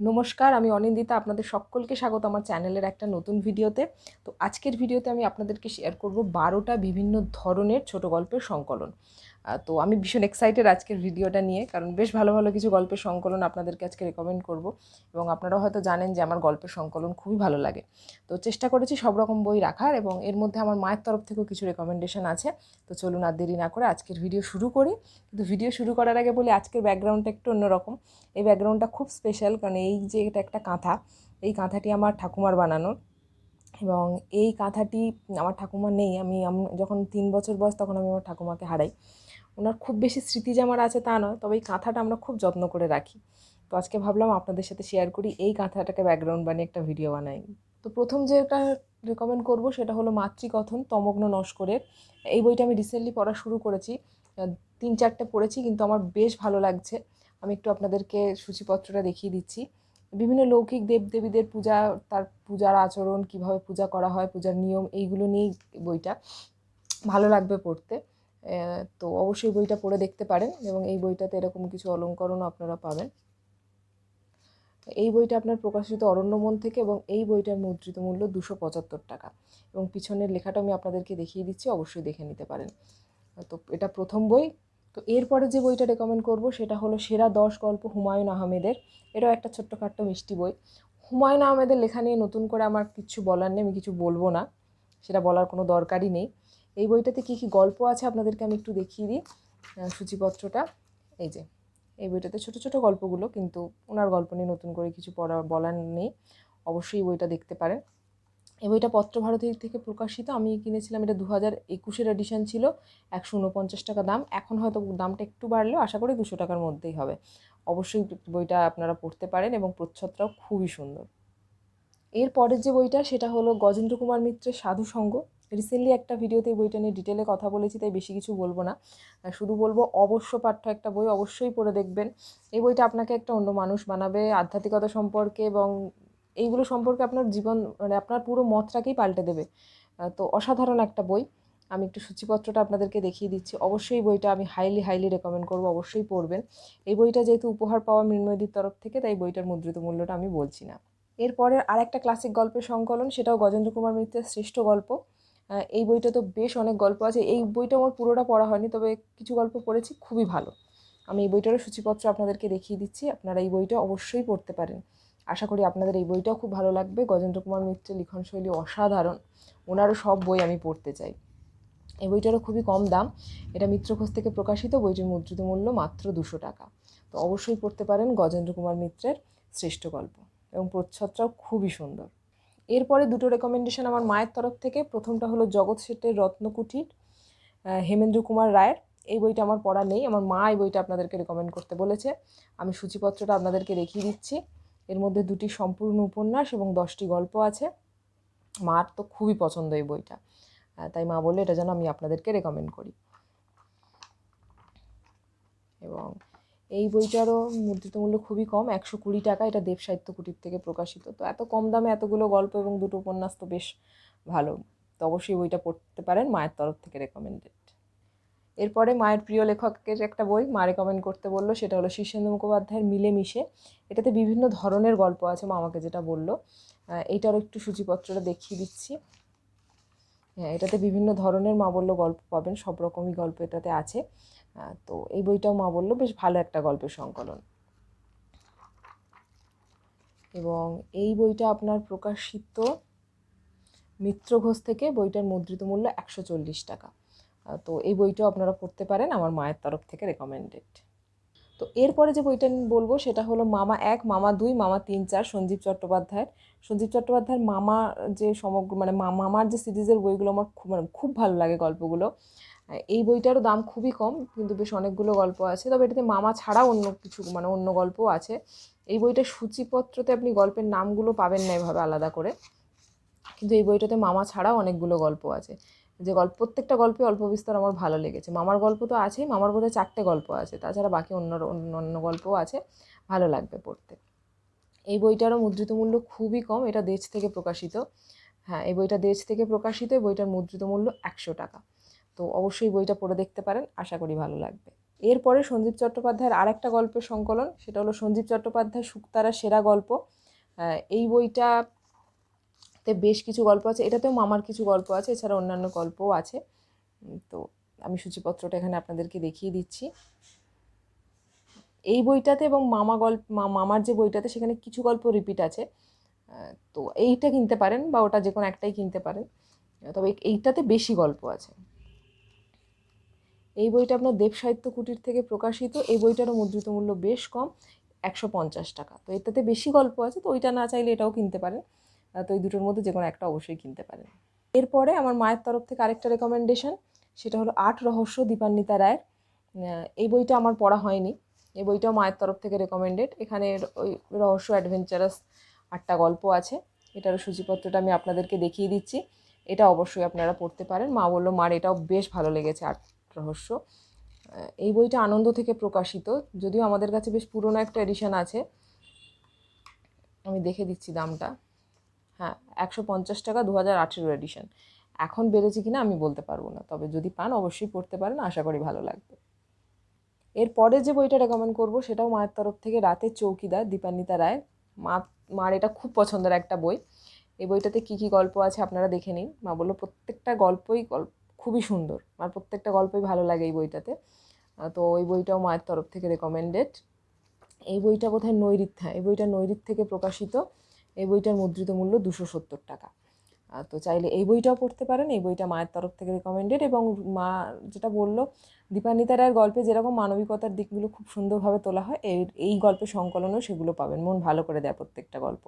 নমস্কার, আমি অনিন্দিতা, আপনাদের সকলকে স্বাগত আমার চ্যানেলের একটা নতুন ভিডিওতে। তো আজকের ভিডিওতে আমি আপনাদেরকে শেয়ার করব বারোটা বিভিন্ন ধরনের ছোট গল্পের সংকলন। তো আমি ভীষণ এক্সাইটেড আজকের ভিডিওটা নিয়ে, কারণ বেশ ভালো ভালো কিছু গল্পের সংকলন আপনাদেরকে আজকে রেকমেন্ড করব। এবং আপনারাও হয়তো জানেন যে আমার গল্পের সংকলন খুবই ভালো লাগে। তো চেষ্টা করেছি সব রকম বই রাখার এবং এর মধ্যে আমার মায়ের তরফ থেকেও কিছু রেকমেন্ডেশন আছে। তো চলুন আর দেরি না করে আজকের ভিডিও শুরু করি। কিন্তু ভিডিও শুরু করার আগে বলি, আজকের ব্যাকগ্রাউন্ডটা একটু অন্যরকম। এই ব্যাকগ্রাউন্ডটা খুব স্পেশাল কারণ এই যে এটা একটা কাঁথা, এই কাঁথাটি আমার ঠাকুমার বানানো। এবং এই কাঁথাটি আমার ঠাকুমা নেই, আমি যখন তিন বছর বয়স তখন আমি আমার ঠাকুমাকে হারাই। ওনার খুব বেশি স্মৃতি যে আমার আছে তা নয়, তবে এই কাঁথাটা আমরা খুব যত্ন করে রাখি। তো আজকে ভাবলাম আপনাদের সাথে শেয়ার করি, এই কাঁথাটাকে ব্যাকগ্রাউন্ড বানিয়ে একটা ভিডিও বানাই। তো প্রথম যেটা রেকমেন্ড করব সেটা হলো মাতৃকথন তমগ্ন নস্করের। এই বইটা আমি রিসেন্টলি পড়া শুরু করেছি তিন চারটে পড়েছি কিন্তু আমার বেশ ভালো লাগছে। আমি একটু আপনাদেরকে সূচিপত্রটা দেখিয়ে দিচ্ছি। বিভিন্ন লৌকিক দেবদেবীদের পূজা, তার পূজার আচরণ, কীভাবে পূজা করা হয়, পূজার নিয়ম, এইগুলো নিয়েই বইটা ভালো লাগবে পড়তে। তো অবশ্যই বইটা পড়ে দেখতে পারেন এবং এই বইটাতে এরকম কিছু অলঙ্করণও আপনারা পাবেন। এই বইটা আপনার প্রকাশিত অরণ্যমন থেকে এবং এই বইটার মুদ্রিত মূল্য দুশো পঁচাত্তর টাকা এবং পিছনের লেখাটা আমি আপনাদেরকে দেখিয়ে দিচ্ছি, অবশ্যই দেখে নিতে পারেন। তো এটা প্রথম বই তো এরপরে যে বইটা রেকমেন্ড করব সেটা হলো সেরা দশ গল্প হুমায়ুন আহমেদের। এটাও একটা ছোট্টখাট্ট মিষ্টি বই। হুমায়ুন আহমেদের লেখা নিয়ে নতুন করে আমার কিছু বলার নেই, আমি কিছু বলব না, সেটা বলার কোনো দরকারই নেই। এই বইটাতে কী কী গল্প আছে আপনাদেরকে আমি একটু দেখিয়ে দিই সূচিপত্রটা। এই যে, এই বইটাতে ছোট ছোট গল্পগুলো, কিন্তু ওনার গল্প নিয়ে নতুন করে কিছু পড়া, বলার নেই। অবশ্যই বইটা দেখতে পারেন। এই বইটা পত্রভারতী থেকে প্রকাশিত। আমি কিনেছিলাম এটা দু হাজার একুশের এডিশন ছিল, একশো উনপঞ্চাশ টাকা দাম। এখন হয়তো দামটা একটু বাড়লেও আশা করি দুশো টাকার মধ্যেই হবে। অবশ্যই বইটা আপনারা পড়তে পারেন এবং প্রচ্ছদটাও খুবই সুন্দর। এর পরের যে বইটা, সেটা হলো গজেন্দ্র কুমার মিত্রের সাধু সঙ্গ। রিসেন্টলি একটা ভিডিওতে বইটা নিয়ে ডিটেলে কথা বলেছি, তাই বেশি কিছু বলব না। শুধু বলব অবশ্য পাঠ্য একটা বই অবশ্যই পড়ে দেখবেন। এই বইটা আপনাকে একটা অন্য মানুষ বানাবে। আধ্যাত্মিকতা সম্পর্কে এবং এইগুলো সম্পর্কে আপনার জীবন মানে আপনার পুরো মতটাকেই পাল্টে দেবে। তো অসাধারণ একটা বই। আমি একটু সূচিপত্রটা আপনাদেরকে দেখিয়ে দিচ্ছি। অবশ্যই বইটা আমি হাইলি হাইলি রেকমেন্ড করব, অবশ্যই পড়বেন। এই বইটা যেহেতু উপহার পাওয়া মৃন্ময়ীর তরফ থেকে, তাই বইটার মুদ্রিত মূল্যটা আমি বলছি না। এরপরে আরেকটা ক্লাসিক গল্পের সংকলন, সেটাও গজেন্দ্র কুমার মিত্রের শ্রেষ্ঠ গল্প। এই বইটা তো বেশ অনেক গল্প আছে। এই বইটা আমার পুরোটা পড়া হয়নি, তবে কিছু গল্প পড়েছি, খুবই ভালো। আমি এই বইটারও সূচিপত্র আপনাদেরকে দেখিয়ে দিচ্ছি, আপনারা এই বইটা অবশ্যই পড়তে পারেন। আশা করি আপনাদের এই বইটাও খুব ভালো লাগবে। গজেন্দ্র কুমার মিত্রের লিখনশৈলী অসাধারণ। ওনারও সব বই আমি পড়তে চাই। এই বইটারও খুবই কম দাম। এটা মিত্রঘোষ থেকে প্রকাশিত। বইটির মুদ্রিত মূল্য মাত্র দুশো টাকা। তো অবশ্যই পড়তে পারেন গজেন্দ্র কুমার মিত্রের শ্রেষ্ঠ গল্প এবং প্রচ্ছদটাও খুবই সুন্দর। এরপরে দুটো রেকমেন্ডেশন আমার মায়ের তরফ থেকে। প্রথমটা হলো জগৎ শেঠের রত্নকুঠির হেমেন্দ্র কুমার রায়ের। এই বইটা আমার পড়া নেই। আমার মা এই বইটা আপনাদেরকে রেকমেন্ড করতে বলেছে। আমি সূচিপত্রটা আপনাদেরকে দেখিয়ে দিচ্ছি। এর মধ্যে দুটি সম্পূর্ণ উপন্যাস এবং দশটি গল্প আছে। মার তো খুবই পছন্দ এই বইটা। তাই মা বললে, এটা যেন আমি আপনাদেরকে রেকমেন্ড করি। এবং এই বইটারও মুদ্রিত মূল্য খুবই কম, একশো কুড়ি টাকা। এটা দেব সাহিত্য কুটির থেকে প্রকাশিত। তো এত কম দামে এতগুলো গল্প এবং দুটো উপন্যাস তো বেশ ভালো। তো অবশ্যই বইটা পড়তে পারেন, মায়ের তরফ থেকে রেকমেন্ডেড এরপরে মায়ের প্রিয় লেখকের একটা বই মা রেকমেন্ড করতে বলল সেটা হলো শীর্ষেন্দু মুখোপাধ্যায়ের মিলেমিশে। এটাতে বিভিন্ন ধরনের গল্প আছে মা আমাকে যেটা বলল। আহ, এইটারও একটু সূচিপত্রটা দেখিয়ে দিচ্ছি। হ্যাঁ এটাতে বিভিন্ন ধরনের মা বলল গল্প পাবেন সব রকমই গল্প এটাতে আছে। তো এই বইটাও মা বলল বেশ ভালো একটা গল্পের সংকলন। এবং এই বইটা আপনার প্রকাশিত মিত্র ঘোষ থেকে বইটার মুদ্রিত মূল্য একশো চল্লিশ টাকা। তো এই বইটাও আপনারা পড়তে পারেন, আমার মায়ের তরফ থেকে রেকমেন্ডেড তো এরপরে যে বইটা আমি বলব, সেটা হলো মামা এক, মামা দুই, মামা তিন, চার, সঞ্জীব চট্টোপাধ্যায়ের। সঞ্জীব চট্টোপাধ্যায়ের মামা যে সমগ্র মানে মামার যে সিরিজের বইগুলো আমার খুব মানে খুব ভালো লাগে গল্পগুলো। এই বইটারও দাম খুবই কম, কিন্তু বেশ অনেকগুলো গল্প আছে। তবে এটাতে মামা ছাড়াও অন্য কিছু মানে অন্য গল্পও আছে। এই বইটার সূচিপত্রতে আপনি গল্পের নামগুলো পাবেন না এভাবে আলাদা করে। কিন্তু এই বইটাতে মামা ছাড়াও অনেকগুলো গল্প আছে। যে গল্প, প্রত্যেকটা গল্পে অল্প বিস্তর আমার ভালো লেগেছে। মামার গল্প তো আছেই, মামার বোধহয় চারটে গল্প আছে। তাছাড়া বাকি অন্য অন্য গল্পও আছে। ভালো লাগবে পড়তে। এই বইটারও মুদ্রিত মূল্য খুবই কম, এটা দেশ থেকে প্রকাশিত। হ্যাঁ এই বইটা দেশ থেকে প্রকাশিত বইটার মুদ্রিত মূল্য একশো টাকা। তো অবশ্যই বইটা পড়ে দেখতে পারেন, আশা করি ভালো লাগবে। এরপরে সঞ্জীব চট্টোপাধ্যায়ের আরেকটা গল্পের সংকলন, সেটা হলো সঞ্জীব চট্টোপাধ্যায় শুক্তারা সেরা গল্প। এই বইটাতে বেশ কিছু গল্প আছে। এটাতেও মামার কিছু গল্প আছে, এছাড়া অন্যান্য গল্পও আছে। তো আমি সূচিপত্রটা এখানে আপনাদেরকে দেখিয়ে দিচ্ছি। এই বইটাতে এবং মামা গল্প মামার যে বইটাতে সেখানে কিছু গল্প রিপিট আছে। তো এইটা কিনতে পারেন বা ওটা যে কোনো একটাই কিনতে পারেন। তবে এইটাতে বেশি গল্প আছে। এই বইটা আপনার দেব সাহিত্য কুটির থেকে প্রকাশিত। এই বইটারও মুদ্রিত মূল্য বেশ কম, একশো পঞ্চাশ টাকা। তো এটাতে বেশি গল্প আছে, তো ওইটা না চাইলে এটাও কিনতে পারেন। তো এই দুটোর মধ্যে যে কোনো একটা অবশ্যই কিনতে পারেন। এরপরে আমার মায়ের তরফ থেকে আরেকটা রেকমেন্ডেশন সেটা হলো আট রহস্য দীপান্বিতা রায়ের। এই বইটা আমার পড়া হয়নি, এই বইটাও মায়ের তরফ থেকে রেকমেন্ডেড এখানে ওই রহস্য অ্যাডভেঞ্চারাস আটটা গল্প আছে এটার সূচিপত্রটা আমি আপনাদেরকে দেখিয়ে দিচ্ছি। এটা অবশ্যই আপনারা পড়তে পারেন। মা বলল মার এটাও বেশ ভালো লেগেছে আট রহস্য। এই বইটা আনন্দ থেকে প্রকাশিত, যদিও আমাদের কাছে বেশ পুরনো একটা এডিশন আছে। আমি দেখে দিচ্ছি দামটা। হ্যাঁ একশো পঞ্চাশ টাকা দু হাজার আঠেরো এডিশন এখন বেড়েছে কিনা আমি বলতে পারব না, তবে যদি পান অবশ্যই পড়তে পারেন, আশা করি ভালো লাগবে। এরপরে যে বইটা রেকমেন্ড করব, সেটাও মায়ের তরফ থেকে রাতের চৌকিদার দীপান্বিতা রায়। মা, মার এটা খুব পছন্দের একটা বই। এই বইটাতে কী কী গল্প আছে আপনারা দেখে নিন। মা বলল, প্রত্যেকটা গল্পই গল্প খুবই সুন্দর। আমার প্রত্যেকটা গল্পই ভালো লাগে এই বইটাতে। তো ওই বইটাও মায়ের তরফ থেকে রেকমেন্ডেড এই বইটা বোধহয় নৈরিত হ্যাঁ এই বইটা নৈরিত থেকে প্রকাশিত এই বইটার মুদ্রিত মূল্য দুশো সত্তর টাকা। তো চাইলে এই বইটাও পড়তে পারেন, এই বইটা মায়ের তরফ থেকে রেকমেন্ডেড এবং মা যেটা বলল দীপান্বিতা রায়ের গল্পে যেরকম মানবিকতার দিকগুলো খুব সুন্দরভাবে তোলা হয় এই এই গল্পের সংকলনেও সেগুলো পাবেন। মন ভালো করে দেয় প্রত্যেকটা গল্প।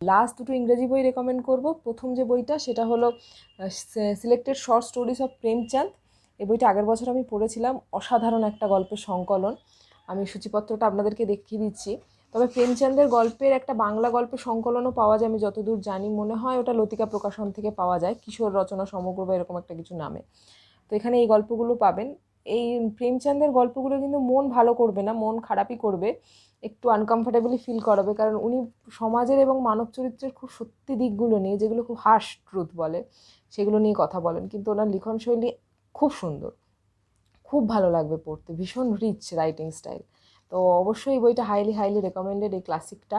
লাস্ট দুটো ইংরেজি বই রেকমেন্ড করব। প্রথম যে বইটা, সেটা হলো selected short stories of Premchand এই বইটা আগের বছর আমি পড়েছিলাম। অসাধারণ একটা গল্পের সংকলন। আমি সূচিপত্রটা আপনাদেরকে দেখিয়ে দিচ্ছি। তবে প্রেমচন্দের গল্পের একটা বাংলা গল্পের সংকলনও পাওয়া যায়, আমি যতদূর জানি। মনে হয় ওটা লতিকা প্রকাশন থেকে পাওয়া যায়, কিশোর রচনা, সমগ্র বা এরকম একটা কিছু নামে। তো এখানে এই গল্পগুলো পাবেন। এই প্রেমচন্দের গল্পগুলো কিন্তু মন ভালো করবে না, মন খারাপই করবে, একটু আনকমফোর্টেবলি ফিল করাবে, কারণ উনি সমাজের এবং মানব চরিত্রের খুব সত্যি দিকগুলো নিয়ে, যেগুলো খুব হার্শ ট্রুথ বলে, সেগুলো নিয়ে কথা বলেন। কিন্তু ওনার লিখন শৈলী খুব সুন্দর, খুব ভালো লাগবে পড়তে, ভীষণ রিচ রাইটিং স্টাইল তো অবশ্যই এই বইটা হাইলি হাইলি রেকমেন্ডেড এই ক্লাসিকটা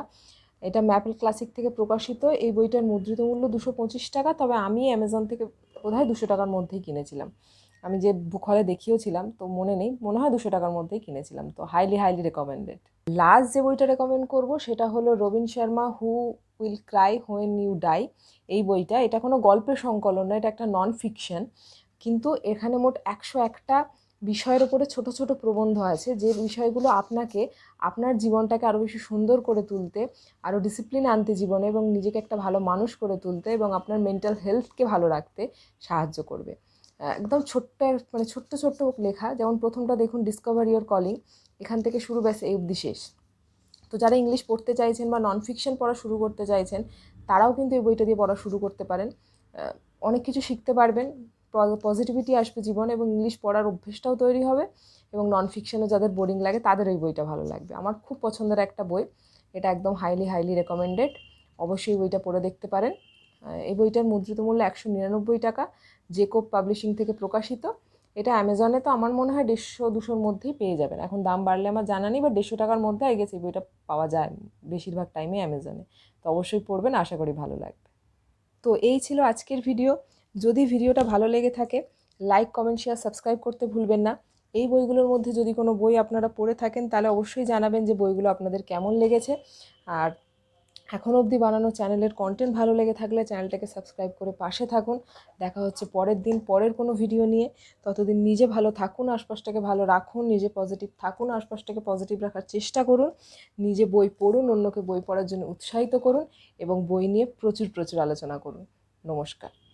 এটা ম্যাপেল ক্লাসিক থেকে প্রকাশিত। এই বইটার মুদ্রিত মূল্য দুশো পঁচিশ টাকা, তবে আমি অ্যামাজন থেকে বোধহয় দুশো টাকার মধ্যেই কিনেছিলাম। আমি যে বুক হলে দেখিয়েছিলাম, তো মনে নেই, মনে হয় দুশো টাকার মধ্যেই কিনেছিলাম। তো হাইলি হাইলি রেকমেন্ডেড লাস্ট যে বইটা রেকমেন্ড করব, সেটা হলো Robin Sharma who will cry when you die এই বইটা, এটা কোনো গল্পের সংকলন না এটা একটা নন ফিকশন কিন্তু এখানে মোট একশো একটা বিষয়ের ওপরে ছোট ছোট প্রবন্ধ আছে, যে বিষয়গুলো আপনাকে আপনার জীবনটাকে আরও বেশি সুন্দর করে তুলতে আরও ডিসিপ্লিন আনতে জীবনে এবং নিজেকে একটা ভালো মানুষ করে তুলতে এবং আপনার মেন্টাল হেলথকে ভালো রাখতে সাহায্য করবে। একদম ছোট্ট মানে ছোট্ট ছোট্ট লেখা, যেমন প্রথমটা দেখুন ডিসকভার ইয়োর কলিং এখান থেকে শুরু ব্যাস, এই অবধি শেষ। তো যারা ইংলিশ পড়তে চাইছেন বা নন ফিকশন পড়া শুরু করতে চাইছেন, তারাও কিন্তু এই বইটা দিয়ে পড়া শুরু করতে পারেন। অনেক কিছু শিখতে পারবেন পজিটিভিটি আসবে জীবনে এবং ইংলিশ পড়ার অভ্যেসটাও তৈরি হবে এবং নন ফিকশনে যাদের বোরিং লাগে তাদের এই বইটা ভালো লাগবে। আমার খুব পছন্দের একটা বই, এটা একদম হাইলি হাইলি রেকমেন্ডেড অবশ্যই বইটা পড়ে দেখতে পারেন। এই বইটার মুদ্রিত মূল্য একশো নিরানব্বই টাকা জেকব পাবলিশিং থেকে প্রকাশিত। এটা অ্যামাজনে তো আমার মনে হয় দেড়শো, দুশোর মধ্যেই পেয়ে যাবেন। এখন দাম বাড়লে আমার জানা নেই বা দেড়শো টাকার মধ্যে আই গেছে এই বইটা পাওয়া যায় বেশিরভাগ টাইমে অ্যামাজনে তো অবশ্যই পড়বেন, আশা করি ভালো লাগবে। তো এই ছিল আজকের ভিডিও যদি ভিডিওটা ভালো লেগে থাকে লাইক কমেন্ট শেয়ার সাবস্ক্রাইব করতে ভুলবেন না। এই বইগুলোর মধ্যে যদি কোনো বই আপনারা পড়ে থাকেন, তাহলে অবশ্যই জানাবেন যে বইগুলো আপনাদের কেমন লেগেছে। আর এখনও অবধি বানানো চ্যানেলের কন্টেন্ট ভালো লেগে থাকলে চ্যানেলটাকে সাবস্ক্রাইব করে পাশে থাকুন। দেখা হচ্ছে পরের দিন, পরের কোনো ভিডিও নিয়ে। ততদিন নিজে ভালো থাকুন, আশপাশটাকে ভালো রাখুন, নিজে পজিটিভ থাকুন, আশপাশটাকে পজিটিভ রাখার চেষ্টা করুন। নিজে বই পড়ুন, অন্যকে বই পড়ার জন্য উৎসাহিত করুন এবং বই নিয়ে প্রচুর প্রচুর আলোচনা করুন। নমস্কার।